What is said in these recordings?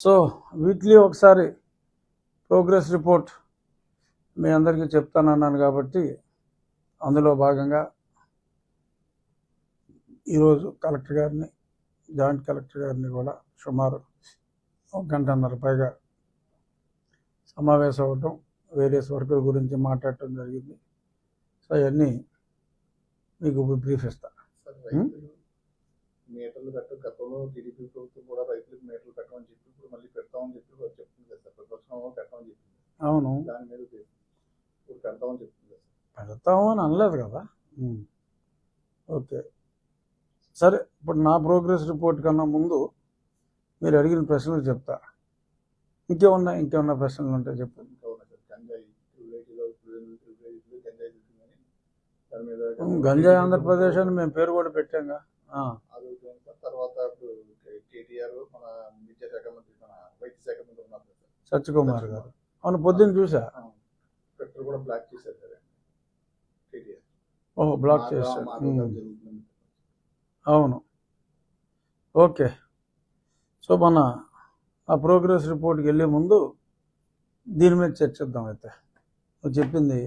So weekly ఒకసారి progress report మీ అందరికీ చెప్తానన్నాను కాబట్టి అందులో భాగంగా ఈరోజు కలెక్టర్ గారిని జాయింట్ కలెక్టర్ గారిని కూడా సుమారు ఒక గంటన్నర పైగా సమావేశం అవ్వటం వేరియస్ వర్కుల గురించి మాట్లాడటం జరిగింది. సో అవన్నీ మీకు ఇప్పుడు బ్రీఫ్ ఇస్తా. సార్ రైతులు మీటర్లు పెట్ట గతంలో టీడీపీ ప్రభుత్వం కూడా రైతులకు మీటర్లు పెట్టమని చెప్పి ఇప్పుడు మళ్ళీ పెడతామని చెప్పి చెప్తుంది కదా సార్. ప్రతిపక్షం పెట్టమని చెప్పింది అవును. దాని మీద ఇప్పుడు పెడతామని చెప్తుంది కదా పెడతాము అని అనలేదు కదా. ఓకే. సరే ఇప్పుడు నా ప్రోగ్రెస్ రిపోర్ట్ కన్నా ముందు మీరు అడిగిన ప్రశ్నలు చెప్తా. ఇంకేమన్నా ఇంకేమన్నా ప్రశ్నలు ఉంటే చెప్పు. గంజాయి ఆంధ్రప్రదేశ్ అని మేము పేరు కూడా పెట్టాంగా. తర్వాత ఇప్పుడు కేటీఆర్ మన విద్యాశాఖ మంత్రి మన వైద్య శాఖ మంత్రి ఉన్నారు కదా సార్. సత్యకుమార్ గారు. అవును పొద్దున్న చూసా. పెట్రోల్ కూడా బ్లాక్ చేశారు సార్ కేటీఆర్. ఓహో బ్లాక్ చేశారు. అవును. ఓకే. సో మన ఆ ప్రోగ్రెస్ రిపోర్ట్కి వెళ్ళే ముందు దీని మీద చర్చిద్దాం అయితే. నువ్వు చెప్పింది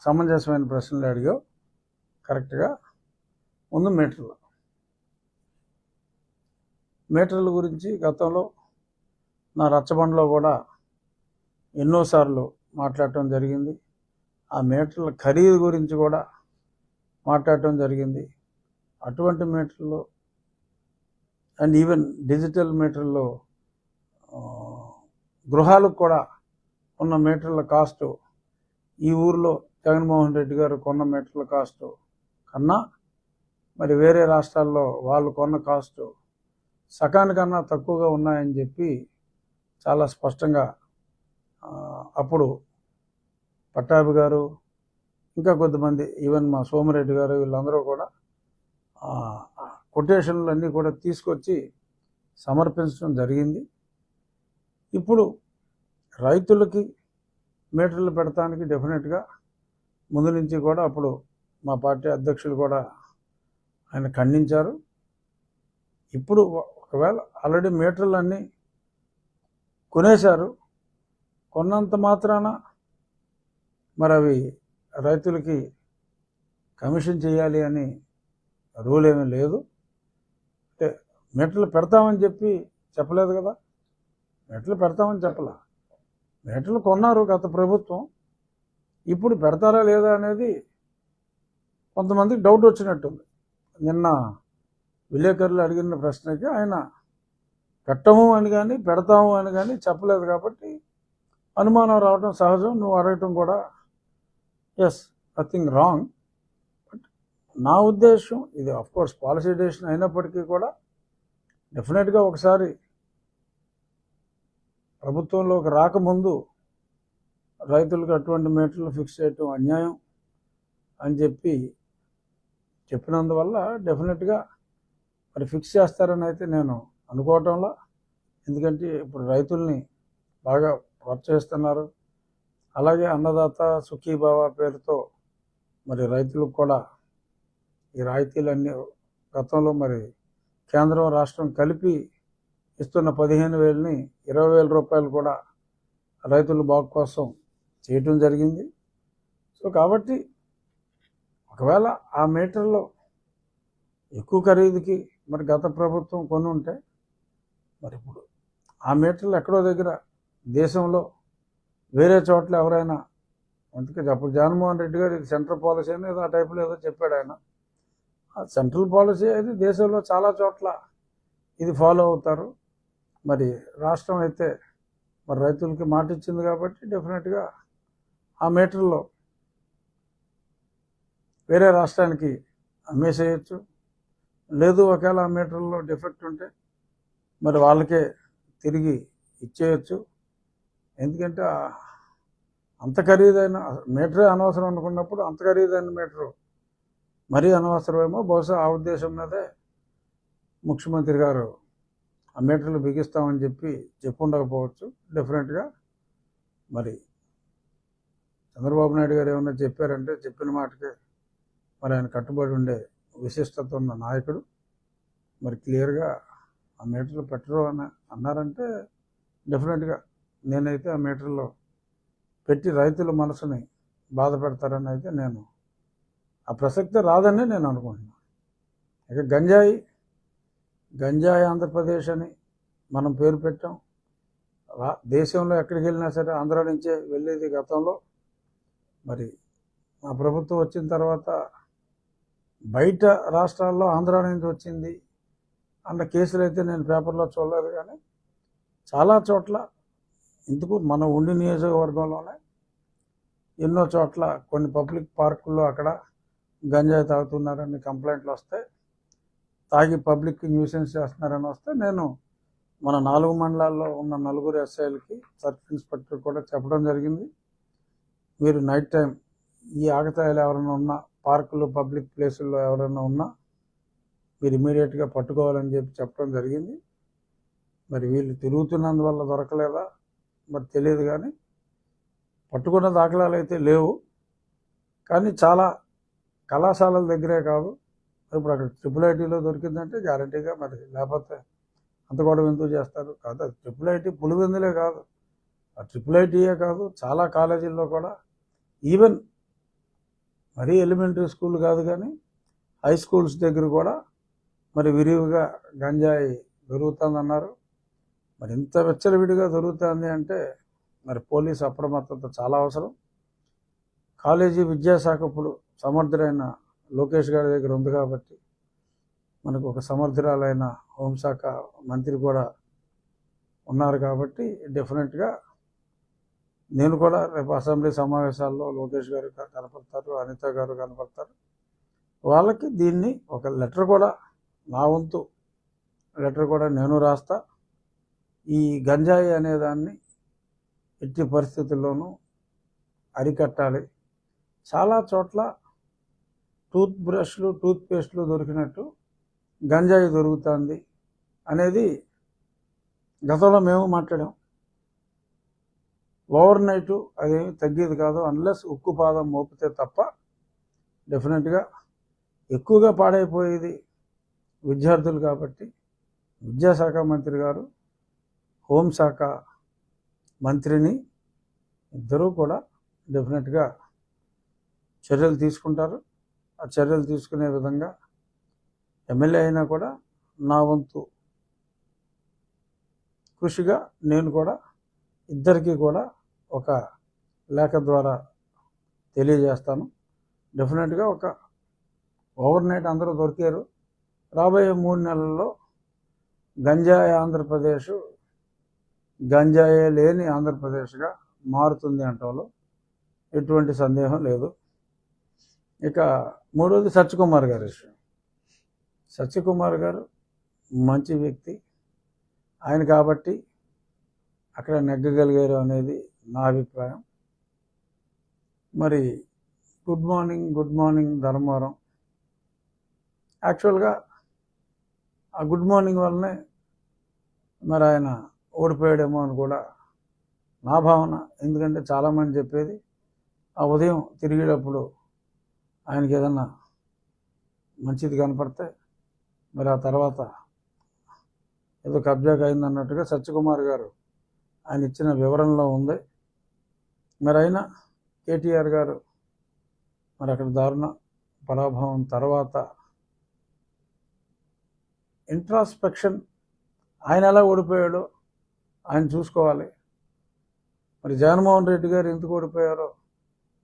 సమంజసమైన ప్రశ్నలు అడిగావు. కరెక్ట్గా. ముందు మీటర్లు. మీటర్ల గురించి గతంలో నా రచ్చబండలో కూడా ఎన్నోసార్లు మాట్లాడటం జరిగింది. ఆ మీటర్ల ఖరీదు గురించి కూడా మాట్లాడటం జరిగింది. అటువంటి మీటర్లు అండ్ ఈవెన్ డిజిటల్ మీటర్లో గృహాలకు కూడా ఉన్న మీటర్ల కాస్ట్ ఈ ఊర్లో జగన్మోహన్ రెడ్డి గారు కొన్న మీటర్ల కాస్ట్ కన్నా మరి వేరే రాష్ట్రాల్లో వాళ్ళు కొన్న కాస్ట్ సకానికన్నా తక్కువగా ఉన్నాయని చెప్పి చాలా స్పష్టంగా అప్పుడు పట్టాభి గారు ఇంకా కొంతమంది ఈవెన్ మా సోమరెడ్డి గారు వీళ్ళందరూ కూడా కొటేషన్లు అన్నీ కూడా తీసుకొచ్చి సమర్పించడం జరిగింది. ఇప్పుడు రైతులకి మీటర్లు పెడతానికి డెఫినెట్గా ముందు నుంచి కూడా అప్పుడు మా పార్టీ అధ్యక్షులు కూడా ఆయన ఖండించారు. ఇప్పుడు ఒకవేళ ఆల్రెడీ మీటర్లు అన్నీ కొనేశారు కొన్నంత మాత్రాన మరి అవి రైతులకి కమిషన్ చేయాలి అని రూల్ ఏమీ లేదు. అంటే మీటర్లు పెడతామని చెప్పి చెప్పలేదు కదా. మీటర్లు పెడతామని చెప్పలా. మీటర్లు కొన్నారు గత ప్రభుత్వం. ఇప్పుడు పెడతారా లేదా అనేది కొంతమందికి డౌట్ వచ్చినట్టుంది. నిన్న విలేకరులు అడిగిన ప్రశ్నకి ఆయన పెట్టము అని కానీ పెడతాము అని కానీ చెప్పలేదు కాబట్టి అనుమానం రావడం సహజం. నువ్వు అడగటం కూడా ఎస్ నథింగ్ రాంగ్ బట్ నా ఉద్దేశం ఇది కోర్స్ పాలసీ డెసిషన్ అయినప్పటికీ కూడా డెఫినెట్గా ఒకసారి ప్రభుత్వంలోకి రాకముందు రైతులకు అటువంటి మీటర్లు ఫిక్స్ చేయటం అన్యాయం అని చెప్పి చెప్పినందువల్ల డెఫినెట్గా మరి ఫిక్స్ చేస్తారని అయితే నేను అనుకోవటంలో. ఎందుకంటే ఇప్పుడు రైతుల్ని బాగా ప్రోత్సహిస్తున్నారు అలాగే అన్నదాత సుఖీభావ పేరుతో మరి రైతులకు కూడా ఈ రాయితీలన్నీ గతంలో మరి కేంద్రం రాష్ట్రం కలిపి ఇస్తున్న పదిహేను వేలని ఇరవై వేల రూపాయలు కూడా రైతుల బాగు కోసం చేయటం జరిగింది. సో కాబట్టి ఒకవేళ ఆ మీటర్లో ఎక్కువ ఖరీదుకి మరి గత ప్రభుత్వం కొని ఉంటే మరి ఇప్పుడు ఆ మీటర్లు ఎక్కడో దగ్గర దేశంలో వేరే చోట్ల ఎవరైనా అందుకే అప్పుడు జగన్మోహన్ రెడ్డి గారు ఇది సెంట్రల్ పాలసీ అని ఏదో ఆ టైపులో ఏదో చెప్పాడు ఆయన. ఆ సెంట్రల్ పాలసీ అయితే దేశంలో చాలా చోట్ల ఇది ఫాలో అవుతారు. మరి రాష్ట్రం అయితే మరి రైతులకి మాట ఇచ్చింది కాబట్టి డెఫినెట్గా ఆ మీటర్లో వేరే రాష్ట్రానికి అమ్మేసేయచ్చు. లేదు ఒకవేళ ఆ మీటర్లో డిఫెక్ట్ ఉంటే మరి వాళ్ళకే తిరిగి ఇచ్చేయచ్చు. ఎందుకంటే అంత ఖరీదైన మీటరే అనవసరం అనుకున్నప్పుడు అంత ఖరీదైన మీటరు మరీ అనవసరమేమో. బహుశా ఆ ఉద్దేశం మీదే ముఖ్యమంత్రి గారు ఆ మీటర్లు బిగిస్తామని చెప్పి చెప్పుండకపోవచ్చు. డెఫినెట్గా మరి చంద్రబాబు నాయుడు గారు ఏమన్నా చెప్పారంటే చెప్పిన మాటకే మరి ఆయన కట్టుబడి ఉండే విశిష్టత ఉన్న నాయకుడు. మరి క్లియర్గా ఆ మీటర్లు పెట్టరు అని అన్నారంటే డెఫినెట్గా నేనైతే ఆ మీటర్లో పెట్టి రైతుల మనసుని బాధ పెడతారని అయితే నేను ఆ ప్రసక్తి రాదని నేను అనుకుంటున్నాను. ఇక గంజాయి గంజాయి ఆంధ్రప్రదేశ్ అని మనం పేరు పెట్టాం. రా దేశంలో ఎక్కడికి వెళ్ళినా సరే ఆంధ్ర నుంచే వెళ్ళేది గతంలో. మరి మా ప్రభుత్వం వచ్చిన తర్వాత బయట రాష్ట్రాల్లో ఆంధ్ర నుంచి వచ్చింది అన్న కేసులు అయితే నేను పేపర్లో చూడలేదు కానీ చాలా చోట్ల ఎందుకు మన ఉండి నియోజకవర్గంలోనే ఎన్నో చోట్ల కొన్ని పబ్లిక్ పార్కుల్లో అక్కడ గంజాయి తాగుతున్నారని కంప్లైంట్లు వస్తాయి తాగి పబ్లిక్ న్యూసెన్స్ చేస్తున్నారని వస్తే నేను మన నాలుగు మండలాల్లో ఉన్న నలుగురు ఎస్ఐలకి సర్కిల్ ఇన్స్పెక్టర్ కూడా చెప్పడం జరిగింది. మీరు నైట్ టైం ఈ ఆగతాయిలు ఎవరైనా ఉన్నా పార్కులు పబ్లిక్ ప్లేసుల్లో ఎవరైనా ఉన్నా మీరు ఇమీడియట్గా పట్టుకోవాలని చెప్పి చెప్పడం జరిగింది. మరి వీళ్ళు తిరుగుతున్నందువల్ల దొరకలేదా? మరి తెలియదు కానీ పట్టుకున్న దాఖలాలు అయితే లేవు. కానీ చాలా కళాశాలల దగ్గరే కాదు. ఇప్పుడు అక్కడ ట్రిపుల్ ఐటీలో దొరికిందంటే గ్యారంటీగా మరి లేకపోతే అంత కూడా ఎందుకు చేస్తారు? కాదు అది ట్రిపుల్ ఐటీ పులివెందులే కాదు. ఆ ట్రిపుల్ ఐటీయే కాదు చాలా కాలేజీల్లో కూడా. ఈవెన్ మరీ ఎలిమెంటరీ స్కూల్ కాదు కానీ హై స్కూల్స్ దగ్గర కూడా మరి విరివిగా గంజాయి దొరుకుతుందన్నారు. మరి ఇంత వెచ్చలవిడిగా దొరుకుతుంది అంటే మరి పోలీస్ అప్రమత్తత చాలా అవసరం. కాలేజీ విద్యాశాఖ ఇప్పుడు సమర్థుడైన లోకేష్ గారి దగ్గర ఉంది కాబట్టి మనకు ఒక సమర్థురాలైన హోంశాఖ మంత్రి కూడా ఉన్నారు కాబట్టి డెఫినెట్గా నేను కూడా రేపు అసెంబ్లీ సమావేశాల్లో లోకేష్ గారు కనపడతారు అనిత గారు కనపడతారు. వాళ్ళకి దీన్ని ఒక లెటర్ కూడా నా వంతు లెటర్ కూడా నేను రాస్తా. ఈ గంజాయి అనేదాన్ని ఎట్టి పరిస్థితుల్లోనూ అరికట్టాలి. చాలా చోట్ల టూత్ బ్రష్లు టూత్ పేస్ట్లు దొరికినట్టు గంజాయి దొరుకుతుంది అనేది గతంలో మేము మాట్లాడాం. ఓవర్ నైట్ అదేమి తగ్గేది కాదు. అన్లెస్ ఉక్కు పాదం మోపితే తప్ప డెఫినెట్గా ఎక్కువగా పాడైపోయేది విద్యార్థులు కాబట్టి విద్యాశాఖ మంత్రి గారు హోంశాఖ మంత్రిని ఇద్దరూ కూడా డెఫినెట్గా చర్యలు తీసుకుంటారు. ఆ చర్యలు తీసుకునే విధంగా ఎమ్మెల్యే అయినా కూడా నా వంతు కృషిగా నేను కూడా ఇద్దరికీ కూడా ఒక లేఖ ద్వారా తెలియజేస్తాను. డెఫినెట్గా ఒక ఓవర్ నైట్ అందరూ దొరికారు. రాబోయే మూడు నెలల్లో గంజాయి ఆంధ్రప్రదేశ్ గంజాయే లేని ఆంధ్రప్రదేశ్గా మారుతుంది అంటోళ్ళు. ఎటువంటి సందేహం లేదు. ఇక మూడోది సత్యకుమార్ గారి విషయం. సత్యకుమార్ గారు మంచి వ్యక్తి. ఆయన కాబట్టి అక్కడ నెగ్గగలిగారు అనేది నా అభిప్రాయం. మరి good morning good morning Dharmavaram. యాక్చువల్గా ఆ గుడ్ మార్నింగ్ వల్లనే మరి ఆయన ఓడిపోయాడేమో అని కూడా నా భావన. ఎందుకంటే చాలామంది చెప్పేది ఆ ఉదయం తిరిగేటప్పుడు ఆయనకి ఏదన్నా మంచిది కనపడితే మరి ఆ తర్వాత ఏదో కబ్జాకి అయింది అన్నట్టుగా సత్యకుమార్ గారు ఆయన ఇచ్చిన వివరణలో ఉంది. మరి అయినా కేటీఆర్ గారు మరి అక్కడ దారుణ పరాభవం తర్వాత ఇంట్రాస్పెక్షన్ ఆయన ఎలా ఓడిపోయాడో ఆయన చూసుకోవాలి. మరి జగన్మోహన్ రెడ్డి గారు ఎందుకు ఓడిపోయారో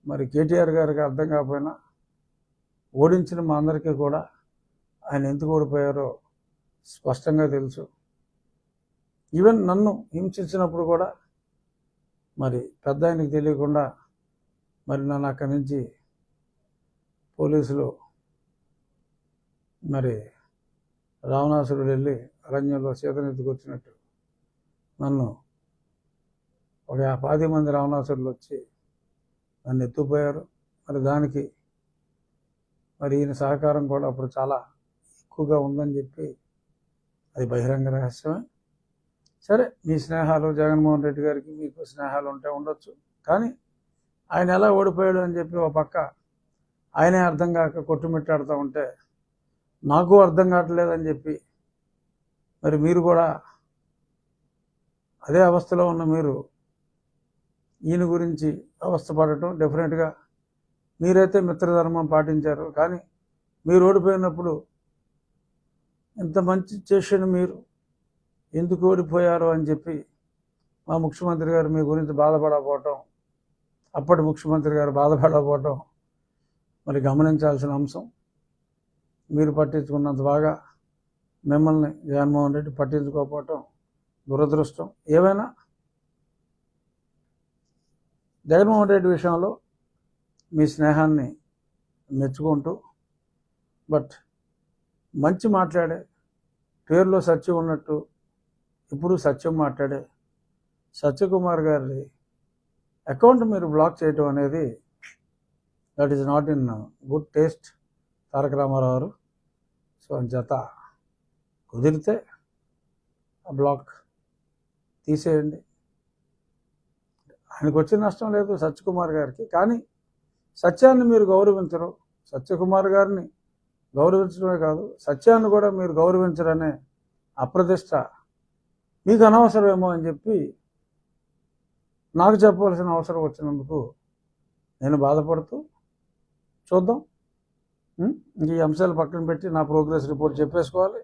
మరి కేటీఆర్ గారికి అర్థం కాకపోయినా ఓడించిన మా అందరికీ కూడా ఆయన ఎందుకు ఓడిపోయారో స్పష్టంగా తెలుసు. ఈవెన్ నన్ను హింసించినప్పుడు కూడా మరి పెద్ద ఆయనకి తెలియకుండా మరి నన్ను అక్కడి నుంచి పోలీసులు మరి రావణాసురుడు వెళ్ళి అరణ్యంలో సీతనెత్తుకొచ్చినట్టు నన్ను ఒక పది మంది రావణాసురులు వచ్చి నన్ను ఎత్తుపోయారు మరి దానికి మరి ఈయన సహకారం కూడా అప్పుడు చాలా ఎక్కువగా ఉందని చెప్పి అది బహిరంగ రహస్యమే. సరే మీ స్నేహాలు జగన్మోహన్ రెడ్డి గారికి మీకు స్నేహాలు ఉంటే ఉండొచ్చు. కానీ ఆయన ఎలా ఓడిపోయాడు అని చెప్పి ఒక పక్క ఆయనే అర్థం కాక కొట్టుమిట్టాడుతూ ఉంటే నాకు అర్థం కావట్లేదని చెప్పి మరి మీరు కూడా అదే అవస్థలో ఉన్న మీరు ఈయన గురించి అవస్థపడటం డెఫినెట్గా మీరైతే మిత్రధర్మం పాటించారు. కానీ మీరు ఓడిపోయినప్పుడు ఇంత మంచి చేసిన మీరు ఎందుకు ఓడిపోయారు అని చెప్పి మా ముఖ్యమంత్రి గారు మీ గురించి బాధపడకపోవటం అప్పటి ముఖ్యమంత్రి గారు బాధపడకపోవటం మరి గమనించాల్సిన అంశం. మీరు పట్టించుకున్నంత బాగా మిమ్మల్ని జగన్మోహన్ రెడ్డి పట్టించుకోకపోవటం దురదృష్టం. ఏమైనా? జగన్మోహన్ రెడ్డి విషయంలో మీ స్నేహాన్ని మెచ్చుకుంటూ బట్ మంచి మాట్లాడే పేరులో సత్యం ఉన్నట్టు ఇప్పుడు సత్యం మాట్లాడే సత్యకుమార్ గారి అకౌంట్ మీరు బ్లాక్ చేయటం అనేది that is not in good taste Taraka Ramarao గారు. సో జత కుదిరితే ఆ బ్లాక్ తీసేయండి. ఆయనకు వచ్చిన నష్టం లేదు సత్యకుమార్ గారికి. కానీ సత్యాన్ని మీరు గౌరవించరు. సత్యకుమార్ గారిని గౌరవించడమే కాదు సత్యాన్ని కూడా మీరు గౌరవించరనే అప్రతిష్ట మీకు అనవసరమేమో అని చెప్పి నాకు చెప్పవలసిన అవసరం వచ్చినందుకు నేను బాధపడుతూ చూద్దాం. ఈ అంశాలు పక్కన పెట్టి నా ప్రోగ్రెస్ రిపోర్ట్ చెప్పేసుకోవాలి.